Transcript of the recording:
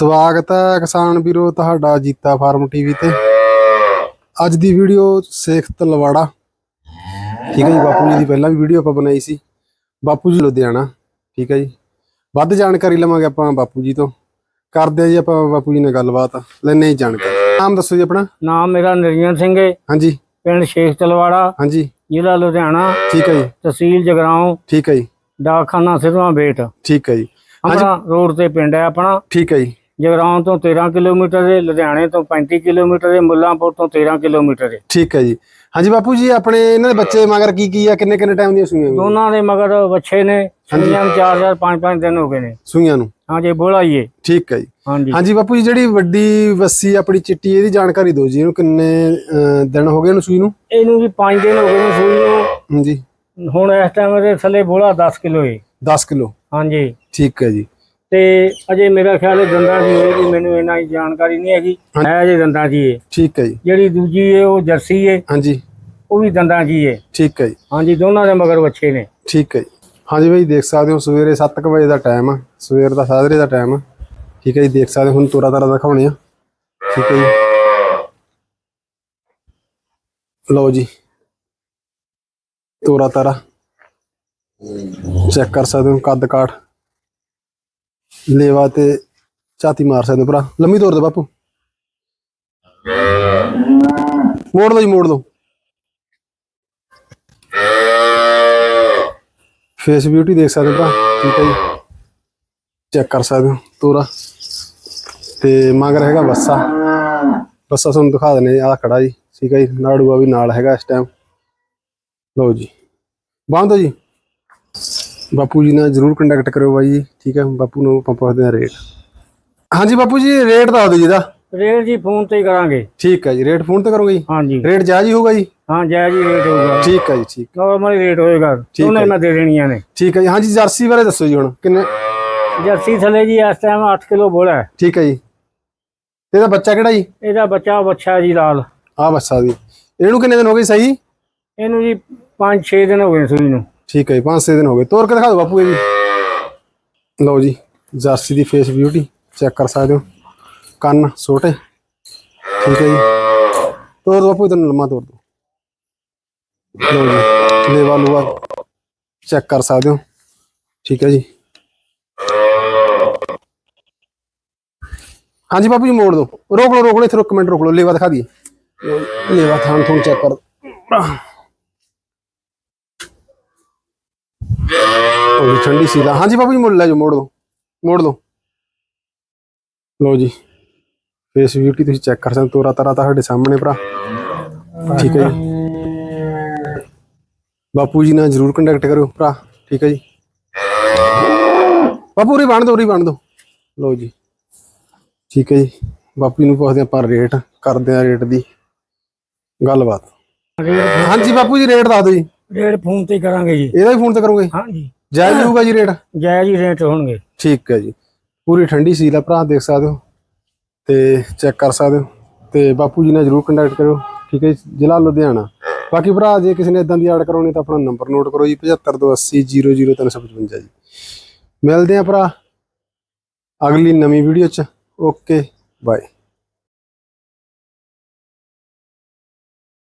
ਸਵਾਗਤ ਹੈ ਕਿਸਾਨ ਵੀਰੋ ਤੁਹਾਡਾ ਜੀਤਾ ਫਾਰਮ ਟੀਵੀ ਤੇ। ਅੱਜ ਦੀ ਵੀਡੀਓ ਸੇਖ ਤਲਵਾੜਾ। ਠੀਕ ਹੈ ਜੀ ਬਾਪੂ ਜੀ ਦੀ ਪਹਿਲਾਂ ਵੀ ਵੀਡੀਓ ਆਪਾਂ ਬਣਾਈ ਸੀ। ਬਾਪੂ ਜੀ ਲੁਧਿਆਣਾ ਠੀਕ ਹੈ ਜੀ। ਵੱਧ ਜਾਣਕਾਰੀ ਲਵਾਂਗੇ ਆਪਾਂ ਬਾਪੂ ਜੀ ਤੋਂ। ਕਰਦੇ ਆ ਜੀ ਆਪਾਂ ਬਾਪੂ ਜੀ ਨਾਲ ਗੱਲਬਾਤ। ਲੈਣੇ ਹੀ ਜਾਣਕਾਰੀ। ਨਾਮ ਦੱਸੋ ਜੀ ਆਪਣਾ। ਨਾਮ ਮੇਰਾ ਨਿਰੰਜਨ ਸਿੰਘ ਹੈ। ਹਾਂਜੀ। ਪਿੰਡ ਸ਼ੇਖ ਤਲਵਾੜਾ। ਹਾਂਜੀ। ਜ਼ਿਲ੍ਹਾ ਲੁਧਿਆਣਾ। ਠੀਕ ਹੈ ਜੀ। ਤਹਿਸੀਲ ਜਗਰਾਉਂ। ਠੀਕ ਹੈ ਜੀ। ਡਾਕਖਾਨਾ ਸਿਧਵਾਂ ਬੇਟ। ਠੀਕ ਹੈ ਜੀ। ਆਪਣਾ ਰੋਡ ਤੇ ਪਿੰਡ ਹੈ ਆਪਣਾ। ਠੀਕ ਹੈ ਜੀ। ਜਗਰਾਉਂ ਤੋਂ 13 ਕਿਲੋਮੀਟਰ ਹੈ ਲੁਧਿਆਣੇ ਤੋਂ 35 ਕਿਲੋਮੀਟਰ ਹੈ ਮੁੱਲਾਂਪੁਰ ਤੋਂ 13 ਕਿਲੋਮੀਟਰ ਹੈ। ਠੀਕ ਹੈ ਜੀ। ਹਾਂਜੀ ਬਾਪੂ ਜੀ ਆਪਣੇ ਇਹਨਾਂ ਦੇ ਬੱਚੇ ਮਗਰ ਕੀ ਕੀ ਆ ਕਿੰਨੇ ਕਿੰਨੇ ਟਾਈਮ ਦੀਆਂ ਸੂਈਆਂ? ਦੋਨਾਂ ਦੇ ਮਗਰ ਬੱਚੇ ਨੇ ਸੂਈਆਂ ਨੂੰ ਚਾਰ ਚਾਰ ਪੰਜ ਪੰਜ ਦਿਨ ਹੋ ਗਏ ਨੇ। ਸੂਈਆਂ ਨੂੰ? ਹਾਂਜੀ ਬੋਲਾਈਏ ਠੀਕ ਹੈ ਜੀ। ਹਾਂਜੀ। ਹਾਂਜੀ ਬਾਪੂ ਜੀ ਜਿਹੜੀ ਵੱਡੀ ਵੱਸੀ ਆਪਣੀ ਚਿੱਟੀ ਇਹਦੀ ਜਾਣਕਾਰੀ ਦਿਓ ਜੀ ਇਹਨੂੰ ਕਿੰਨੇ ਦਿਨ ਹੋ ਗਏ ਇਹਨੂੰ ਸੂਈ ਨੂੰ? ਇਹਨੂੰ ਵੀ 5 ਦਿਨ ਹੋ ਗਏ ਨੇ ਸੂਈ ਨੂੰ। ਹਾਂਜੀ। ਹੁਣ ਇਸ ਟਾਈਮ ਦੇ ਥੱਲੇ ਬੋਲਾ 10 ਕਿਲੋ ਹੈ। 10 ਕਿਲੋ? ਹਾਂਜੀ। ਠੀਕ ਹੈ ਜੀ। ਤੇ ਅਜੇ ਮੇਰਾ ਖਿਆਲ ਹੈ ਦੰਦਾਂ ਦੀ ਹੋਏਗੀ ਮੈਨੂੰ ਇਹਨਾਂ ਦੀ ਜਾਣਕਾਰੀ ਨਹੀਂ ਹੈਗੀ। ਹੈ ਅਜੇ ਦੰਦਾਂ ਦੀ ਹੈ ਠੀਕ ਹੈ ਜੀ। ਜਿਹੜੀ ਦੂਜੀ ਹੈ ਉਹ ਜਰਸੀ ਹੈ ਹਾਂਜੀ। ਉਹ ਵੀ ਦੰਦਾਂ ਦੀ ਹੈ ਠੀਕ ਹੈ ਜੀ। ਹਾਂਜੀ ਦੋਨਾਂ ਦੇ ਮਗਰ ਬੱਚੇ ਨੇ। ਠੀਕ ਹੈ ਜੀ। ਹਾਂਜੀ ਬਾਈ ਦੇਖ ਸਕਦੇ ਹੋ ਸਵੇਰੇ 7:00 ਵਜੇ ਦਾ ਟਾਈਮ ਆ। ਸਵੇਰ ਦਾ ਸਾਜਰੇ ਦਾ ਟਾਈਮ ਆ। ਠੀਕ ਹੈ ਜੀ ਦੇਖ ਸਕਦੇ ਹੁਣ ਤੋਰਾ ਤਾਰਾ ਦਿਖਾਉਣੇ ਆ। ਠੀਕ ਹੈ ਜੀ। ਲਓ ਜੀ। ਤੋਰਾ ਤਾਰਾ। ਚੈੱਕ ਕਰ ਸਕਦੇ ਹੋ ਕੱਦ ਕਾਠ। ਲੇਵਾ ਤੇ ਛਾਤੀ ਮਾਰ ਸਕਦੇ ਹੋ ਭਰਾ। ਲੰਮੀ ਤੋਰ ਦੇ ਬਾਪੂ। ਮੋੜ ਲਓ ਜੀ, ਮੋੜ ਲਓ। ਫੇਸ ਬਿਊਟੀ ਦੇਖ ਸਕਦੇ ਭਰਾ। ਠੀਕ ਹੈ ਜੀ। ਚੈੱਕ ਕਰ ਸਕਦੇ ਹੋ, ਤੋਰਾ। ਤੇ ਮਗਰ ਹੈਗਾ ਬੱਸਾ ਬੱਸਾ ਤੁਹਾਨੂੰ ਦਿਖਾ ਦਨੇ ਆ ਖੜਾ ਜੀ। ਠੀਕ ਹੈ ਜੀ, ਨਾੜੂਆ ਵੀ ਨਾਲ ਹੈਗਾ ਇਸ ਟਾਈਮ ਲਓ ਜੀ। ਬੰਦ ਜੀ। ਬਾਪੂ ਜੀ ਨਾਲ ਜਰੂਰ ਕੰਟੈਕਟ ਕਰਿਓ ਬਾਈ ਜੀ ਠੀਕ ਹੈ? ਬਾਪੂ ਨੂੰ ਆਪਾਂ ਪੁੱਛਦੇ ਹਾਂ ਰੇਟ ਹਾਂਜੀ ਬਾਪੂ ਜੀ ਰੇਟ ਦੱਸ ਦਿਓ ਜੀ ਦਾ। ਰੇਟ ਜੀ ਫੋਨ ਤੇ ਹੀ ਕਰਾਂਗੇ। ਠੀਕ ਹੈ ਜੀ ਰੇਟ ਫੋਨ ਤੇ ਕਰੋਗੇ ਜੀ? ਹਾਂਜੀ। ਰੇਟ ਜਾਇਜ਼ ਹੀ ਹੋਊਗਾ ਜੀ? ਹਾਂ ਜਾਇਜ਼ ਹੀ ਰੇਟ ਹੋਊਗਾ। ਠੀਕ ਹੈ ਜੀ ਠੀਕ ਨਾਰਮਲ ਰੇਟ ਹੋਏਗਾ। ਉਹਨੇ। ਮੈਂ ਦੇ ਦੇਣੀਆਂ ਨੇ। ਠੀਕ ਹੈ ਜੀ ਹਾਂਜੀ ਜਰਸੀ ਬਾਰੇ ਦੱਸੋ ਜੀ ਹੁਣ ਕਿੰਨੇ? ਜਰਸੀ ਥੱਲੇ ਜੀ ਇਸ ਟਾਈਮ 8 ਕਿਲੋ ਬੋਲਾ ਹੈ। ਠੀਕ ਹੈ ਜੀ। ਇਹਦਾ ਬੱਚਾ ਕਿਹੜਾ ਜੀ? ਇਹਦਾ ਬੱਚਾ ਬੱਚਾ ਜੀ ਲਾਲ। ਆ ਬੱਸਾ ਦੀ ਇਹਨੂੰ ਕਿੰਨੇ ਦਿਨ ਹੋ ਗਏ ਸਹੀ? ਇਹਨੂੰ ਜੀ 5-6 ਦਿਨ ਹੋ ਗਏ ਸੂਈ ਨੂੰ। ਠੀਕ ਹੈ ਜੀ 5-6 ਦਿਨ ਹੋ ਗਏ। ਤੋਰ ਕੇ ਦਿਖਾ ਦਿਓ ਬਾਪੂ ਇਹ ਵੀ। ਲਓ ਜੀ, ਜਰਸੀ ਦੀ ਫੇਸ ਬਿਊਟੀ ਚੈੱਕ ਕਰ ਸਕਦੇ ਹੋ। ਕੰਨ ਛੋਟੇ ਠੀਕ ਹੈ ਜੀ। ਤੋਰ ਬਾਪੂ ਇਧਰ ਲੰਮਾ ਤੋਰ ਦਿਓ। ਲਓ ਜੀ, ਲੇਵਾ ਲੂਆ ਚੈੱਕ ਕਰ ਸਕਦੇ ਹੋ। ਠੀਕ ਹੈ ਜੀ। ਹਾਂਜੀ ਬਾਪੂ ਜੀ, ਮੋੜ ਦਿਓ। ਰੋਕ ਲਓ ਰੋਕ ਲਓ, ਇੱਥੇ ਰੁਕ ਮਿੰਟ ਰੋਕ ਲਓ, ਲੇਵਾ ਦਿਖਾ ਦਈਏ। ਲੇਵਾ ਥਾਣ ਥੋਂ ਚੈੱਕ ਕਰ। ਉਹ ਜੀ ਠੰਡੀ ਸੀਲਾ ਹਾਂਜੀ ਬਾਬੂ ਜੀ ਮੁੱਲ ਲੈ ਜਾਓ ਮੋੜ ਦੋ ਮੋੜ ਦੋ। ਲਓ ਜੀ ਫੇਸ ਬਿਊਟੀ ਤੁਸੀਂ ਚੈੱਕ ਕਰ ਸਕਦੇ ਹੋ, ਤੋਰਾ ਤਾਰਾ ਤੁਹਾਡੇ ਸਾਹਮਣੇ ਭਰਾ। ਠੀਕ ਹੈ ਜੀ। ਬਾਪੂ ਜੀ ਨਾਲ ਜਰੂਰ ਕੰਟੈਕਟ ਕਰਿਓ ਭਰਾ ਠੀਕ ਹੈ ਜੀ। ਬਾਪੂ ਉਰੇ ਬਣ ਦੋ ਉਰੇ ਬਣ ਦੋ। ਲਓ ਜੀ। ਠੀਕ ਹੈ ਜੀ। ਬਾਪੂ ਜੀ ਨੂੰ ਪੁੱਛਦੇ ਆਪਾਂ ਰੇਟ ਕਰਦੇ ਆ ਰੇਟ ਦੀ ਗੱਲਬਾਤ। ਹਾਂਜੀ ਬਾਪੂ ਜੀ ਰੇਟ ਦੱਸ ਦਿਓ ਜੀ। ਰੇਟ ਫੋਨ ਤੇ ਹੀ ਕਰਾਂਗੇ ਜੀ। ਇਹਦਾ ਹੀ ਫੋਨ ਤੇ ਕਰੋਗੇ? ਹਾਂਜੀ। ਜਾਇਜ਼ ਹੋਊਗਾ ਜੀ ਰੇਟ? ਜਾਇਜ਼ ਹੀ ਰੇਟ ਹੋਣਗੇ। ਠੀਕ ਹੈ ਜੀ। ਪੂਰੀ ਠੰਡੀ ਸੀਲ ਆ ਭਰਾ ਦੇਖ ਸਕਦੇ ਹੋ। ਤੇ ਚੈੱਕ ਕਰ ਸਕਦੇ ਹੋ। ਤੇ ਬਾਪੂ ਜੀ ਨਾਲ ਜਰੂਰ ਕੰਟੈਕਟ ਕਰਿਓ। ਠੀਕ ਹੈ ਜੀ, ਜ਼ਿਲ੍ਹਾ ਲੁਧਿਆਣਾ। ਬਾਕੀ ਭਰਾ ਜੇ ਕਿਸੇ ਨੇ ਇਦਾਂ ਦੀ ਆਰਡਰ ਕਰਾਉਣੀ ਤਾਂ ਆਪਣਾ ਨੰਬਰ ਨੋਟ ਕਰੋ ਜੀ 7528000355 ਜੀ। ਮਿਲਦੇ ਆ ਭਰਾ ਅਗਲੀ ਨਵੀਂ ਵੀਡੀਓ ਚ। Okay bye